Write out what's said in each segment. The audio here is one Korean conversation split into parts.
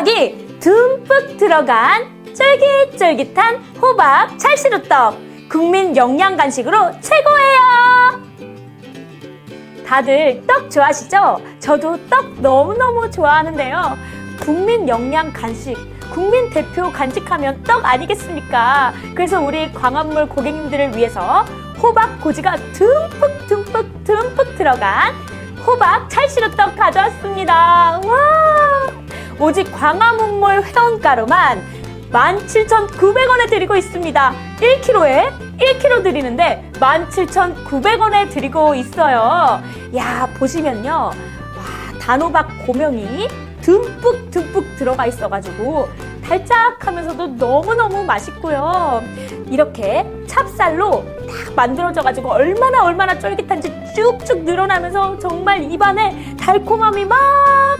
단호박이 듬뿍 들어간 쫄깃쫄깃한 호박 찰시루떡 국민 영양 간식으로 최고예요. 다들 떡 좋아하시죠? 저도 떡 너무너무 좋아하는데요. 국민 영양 간식, 국민 대표 간직하면 떡 아니겠습니까? 그래서 우리 광화문 고객님들을 위해서 호박 고지가 듬뿍 듬뿍 듬뿍 들어간 호박 찰시루떡 가져왔습니다. 와! 오직 광화문몰 회원가로만 17,900원에 드리고 있습니다. 1kg에 1kg 드리는데 17,900원에 드리고 있어요. 야, 보시면요. 와, 단호박 고명이 듬뿍 듬뿍 들어가 있어가지고 달짝하면서도 너무너무 맛있고요. 이렇게 찹쌀로 딱 만들어져가지고 얼마나 얼마나 쫄깃한지 쭉쭉 늘어나면서 정말 입안에 달콤함이 막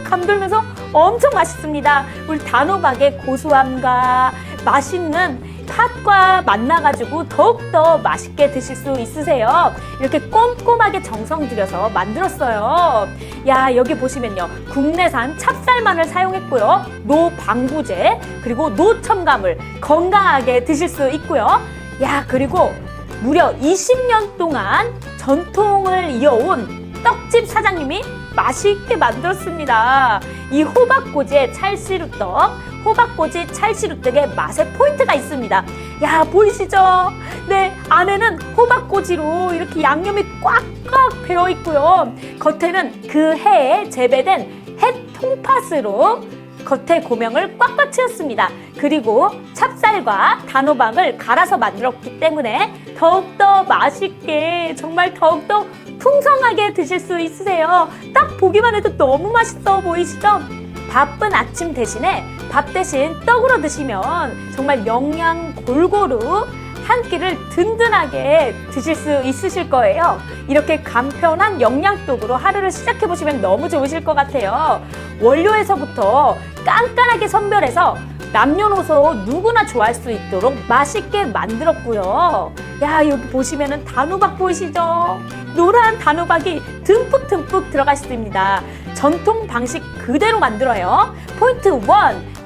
감돌면서 엄청 맛있습니다. 우리 단호박의 고소함과 맛있는 팥과 만나가지고 더욱더 맛있게 드실 수 있으세요. 이렇게 꼼꼼하게 정성 들여서 만들었어요. 야, 여기 보시면요. 국내산 찹쌀만을 사용했고요. 노방부제, 그리고 노첨가물 건강하게 드실 수 있고요. 야, 그리고 무려 20년 동안 전통을 이어온 떡집 사장님이 맛있게 만들었습니다. 이 호박꼬지의 찰시루떡, 호박꼬지 찰시루떡의 맛의 포인트가 있습니다. 야, 보이시죠? 네, 안에는 호박꼬지로 이렇게 양념이 꽉꽉 배어 있고요. 겉에는 그 해에 재배된 햇 통팥으로 겉에 고명을 꽉꽉 채웠습니다. 그리고 찹쌀과 단호박을 갈아서 만들었기 때문에 더욱더 맛있게 정말 더욱더 풍성하게 드실 수 있으세요. 딱 보기만 해도 너무 맛있어 보이시죠? 바쁜 아침 대신에 밥 대신 떡으로 드시면 정말 영양 골고루 한 끼를 든든하게 드실 수 있으실 거예요. 이렇게 간편한 영양떡으로 하루를 시작해 보시면 너무 좋으실 것 같아요. 원료에서부터 깐깐하게 선별해서 남녀노소 누구나 좋아할 수 있도록 맛있게 만들었고요. 야, 여기 보시면은 단호박 보이시죠? 노란 단호박이 듬뿍 듬뿍 들어가 있습니다. 전통 방식 그대로 만들어요. 포인트 1.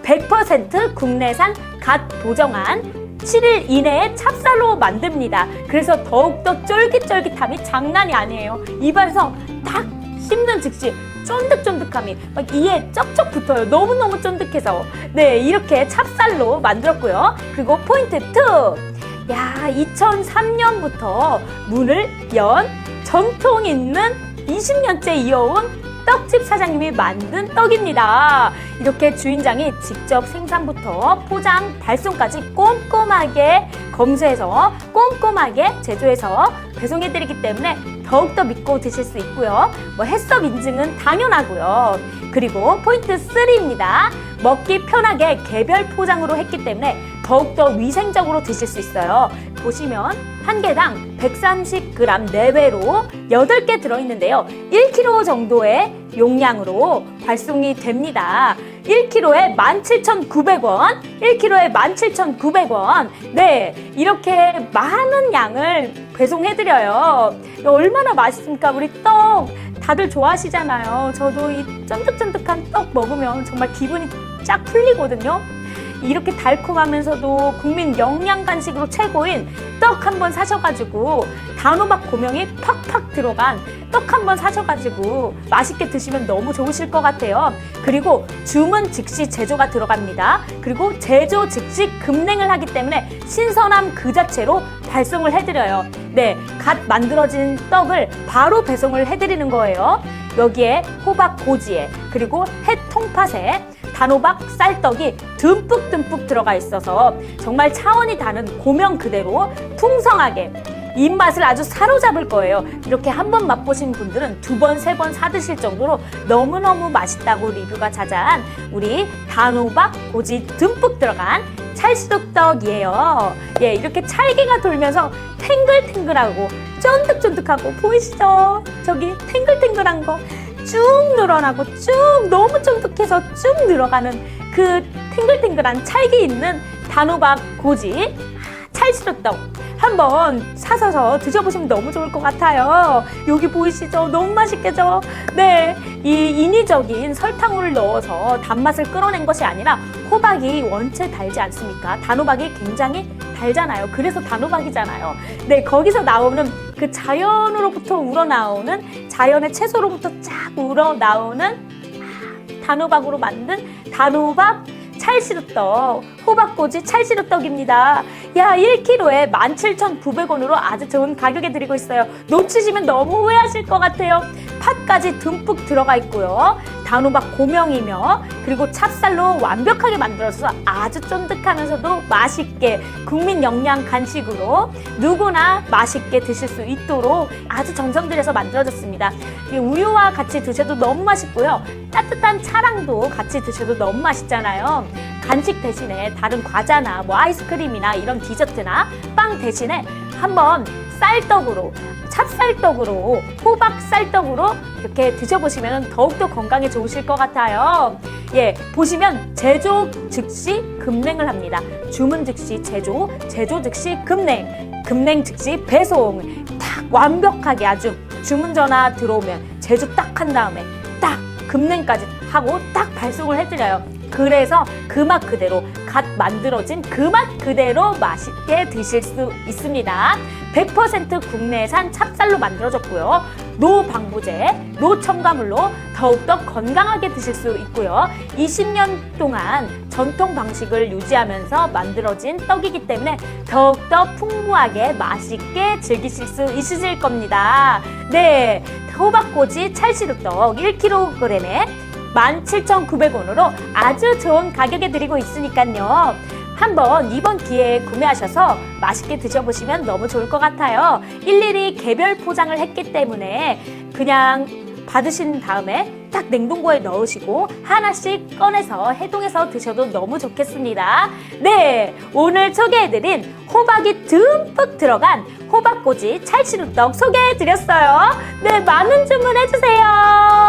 100% 국내산 갓 보정한 7일 이내에 찹쌀로 만듭니다. 그래서 더욱더 쫄깃쫄깃함이 장난이 아니에요. 입안에서 딱 씹는 즉시 쫀득쫀득함이 막 이에 쩍쩍 붙어요. 너무너무 쫀득해서. 네, 이렇게 찹쌀로 만들었고요. 그리고 포인트 2. 야, 2003년부터 문을 연 전통 있는 20년째 이어온 떡집 사장님이 만든 떡입니다. 이렇게 주인장이 직접 생산부터 포장, 발송까지 꼼꼼하게 검수해서 꼼꼼하게 제조해서 배송해드리기 때문에 더욱더 믿고 드실 수 있고요. 뭐 햇섭 인증은 당연하고요. 그리고 포인트 3입니다. 먹기 편하게 개별 포장으로 했기 때문에 더욱더 위생적으로 드실 수 있어요. 보시면 한 개당 130g 내외로 8개 들어있는데요. 1kg 정도의 용량으로 발송이 됩니다. 1kg에 17,900원, 1kg에 17,900원. 네, 이렇게 많은 양을 배송해드려요. 얼마나 맛있습니까? 우리 떡 다들 좋아하시잖아요. 저도 이 쫀득쫀득한 떡 먹으면 정말 기분이 쫙 풀리거든요. 이렇게 달콤하면서도 국민 영양 간식으로 최고인 떡 한 번 사셔가지고 단호박 고명이 팍팍 들어간 떡 한 번 사셔가지고 맛있게 드시면 너무 좋으실 것 같아요. 그리고 주문 즉시 제조가 들어갑니다. 그리고 제조 즉시 급냉을 하기 때문에 신선함 그 자체로 발송을 해드려요. 네, 갓 만들어진 떡을 바로 배송을 해드리는 거예요. 여기에 호박 고지에 그리고 햇 통팥에 단호박 쌀떡이 듬뿍듬뿍 들어가 있어서 정말 차원이 다른 고명 그대로 풍성하게 입맛을 아주 사로잡을 거예요. 이렇게 한 번 맛보신 분들은 두 번, 세 번 사드실 정도로 너무너무 맛있다고 리뷰가 자자한 우리 단호박 고지 듬뿍 들어간 찰수떡이에요. 예, 이렇게 찰기가 돌면서 탱글탱글하고 쫀득쫀득하고 보이시죠? 저기 탱글탱글한 거 쭉 늘어나고 쭉 너무 쫀득해서 쭉 늘어가는 그 탱글탱글한 찰기 있는 단호박 고지 찰시루떡 한번 사서서 드셔보시면 너무 좋을 것 같아요. 여기 보이시죠? 너무 맛있겠죠? 네, 이 인위적인 설탕물을 넣어서 단맛을 끌어낸 것이 아니라 호박이 원체 달지 않습니까? 단호박이 굉장히 달잖아요. 그래서 단호박이잖아요. 네, 거기서 나오는 그 자연으로부터 우러나오는 자연의 채소로부터 쫙 우러나오는 단호박으로 만든 단호박 찰시루떡, 호박꼬지 찰시루떡입니다. 야, 1kg에 17,900원으로 아주 좋은 가격에 드리고 있어요. 놓치시면 너무 후회하실 것 같아요. 팥까지 듬뿍 들어가 있고요. 단호박 고명이며 그리고 찹쌀로 완벽하게 만들어서 아주 쫀득하면서도 맛있게 국민 영양 간식으로 누구나 맛있게 드실 수 있도록 아주 정성 들여서 만들어졌습니다. 이 우유와 같이 드셔도 너무 맛있고요. 따뜻한 차랑도 같이 드셔도 너무 맛있잖아요. 간식 대신에 다른 과자나 뭐 아이스크림이나 이런 디저트나 빵 대신에 한번 쌀떡으로 찹쌀떡으로 호박 쌀떡으로 이렇게 드셔보시면 더욱더 건강에 좋으실 것 같아요. 예, 보시면 제조 즉시 급냉을 합니다. 주문 즉시 제조, 제조 즉시 급냉, 급냉 즉시 배송. 딱 완벽하게 아주 주문 전화 들어오면 제조 딱 한 다음에 딱 급냉까지 하고 딱 발송을 해드려요. 그래서 그 맛 그대로 갓 만들어진 그 맛 그대로 맛있게 드실 수 있습니다. 100% 국내산 찹쌀로 만들어졌고요. 노방부제, 노첨가물로 더욱더 건강하게 드실 수 있고요. 20년 동안 전통 방식을 유지하면서 만들어진 떡이기 때문에 더욱더 풍부하게 맛있게 즐기실 수 있으실 겁니다. 네, 호박꼬지 찰시루떡 1kg에 17,900원으로 아주 좋은 가격에 드리고 있으니까요. 한번 이번 기회에 구매하셔서 맛있게 드셔보시면 너무 좋을 것 같아요. 일일이 개별 포장을 했기 때문에 그냥 받으신 다음에 딱 냉동고에 넣으시고 하나씩 꺼내서 해동해서 드셔도 너무 좋겠습니다. 네, 오늘 소개해드린 호박이 듬뿍 들어간 호박꼬지 찰시루떡 소개해드렸어요. 네, 많은 주문해주세요.